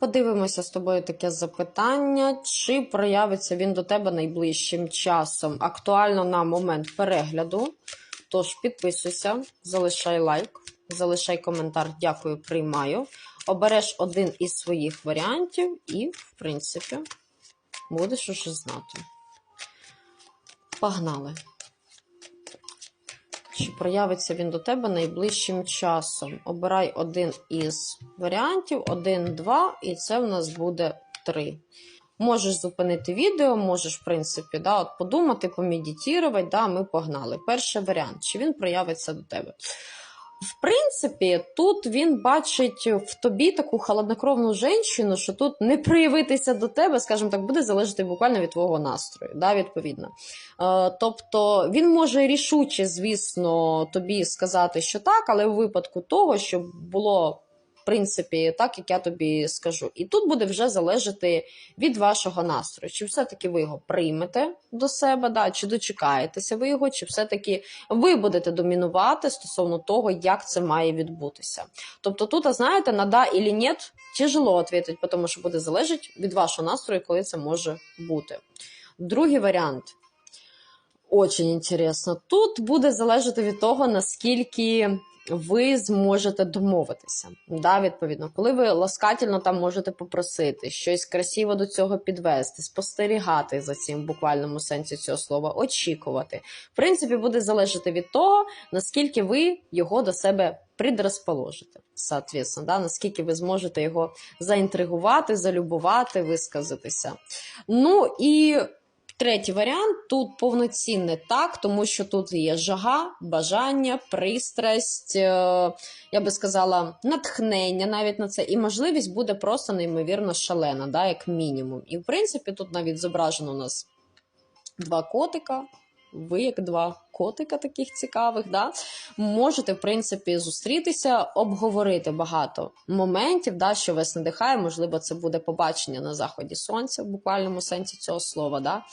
Подивимося з тобою таке запитання, чи проявиться він до тебе найближчим часом. Актуально на момент перегляду. Тож підписуйся, залишай лайк, залишай коментар. Дякую, приймаю. Обереш один із своїх варіантів, і, в принципі, будеш уже знати. Погнали. Чи проявиться він до тебе найближчим часом? Обирай один із варіантів, один, два, і це в нас буде три. Можеш зупинити відео, можеш, в принципі, да, от подумати, помедитувати, да, ми погнали. Перший варіант, чи він проявиться до тебе? В принципі, тут він бачить в тобі таку холоднокровну жінку, що тут не проявитися до тебе, скажімо так, буде залежати буквально від твого настрою, да, відповідно. Е, тобто він може рішуче, звісно, тобі сказати, що так, але у випадку того, щоб було. Принципі, так як я тобі скажу. І тут буде вже залежати від вашого настрою. Чи все-таки ви його приймете до себе, да? чи дочекаєтеся ви його, чи все-таки ви будете домінувати стосовно того, як це має відбутися. Тобто, тут, знаєте, на да і ні, тяжело відповідати, тому що буде залежати від вашого настрою, коли це може бути. Другий варіант. Очень інтересно. Тут буде залежати від того, наскільки ви зможете домовитися. Да, відповідно, коли ви ласкательно там можете попросити щось красиво до цього підвести, спостерігати за цим в буквальному сенсі цього слова, очікувати. В принципі, буде залежати від того, наскільки ви його до себе предрозположите. Соответственно, да, наскільки ви зможете його заінтригувати, залюбувати, висказатися. Ну і Третій варіант тут повноцінне так, тому що тут є жага, бажання, пристрасть, е, я би сказала, натхнення навіть на це, і можливість буде просто неймовірно шалена, да, як мінімум. І в принципі, тут навіть зображено у нас два котика. Ви, як два котика таких цікавих, да, можете, в принципі, зустрітися, обговорити багато моментів, да, що вас надихає. Можливо, це буде побачення на заході сонця, в буквальному сенсі цього слова. Да,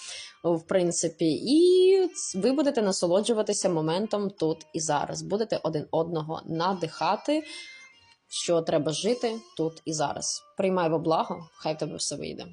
в принципі, і ви будете насолоджуватися моментом тут і зараз. Будете один одного надихати, що треба жити тут і зараз. Приймай во благо, хай в тебе все вийде.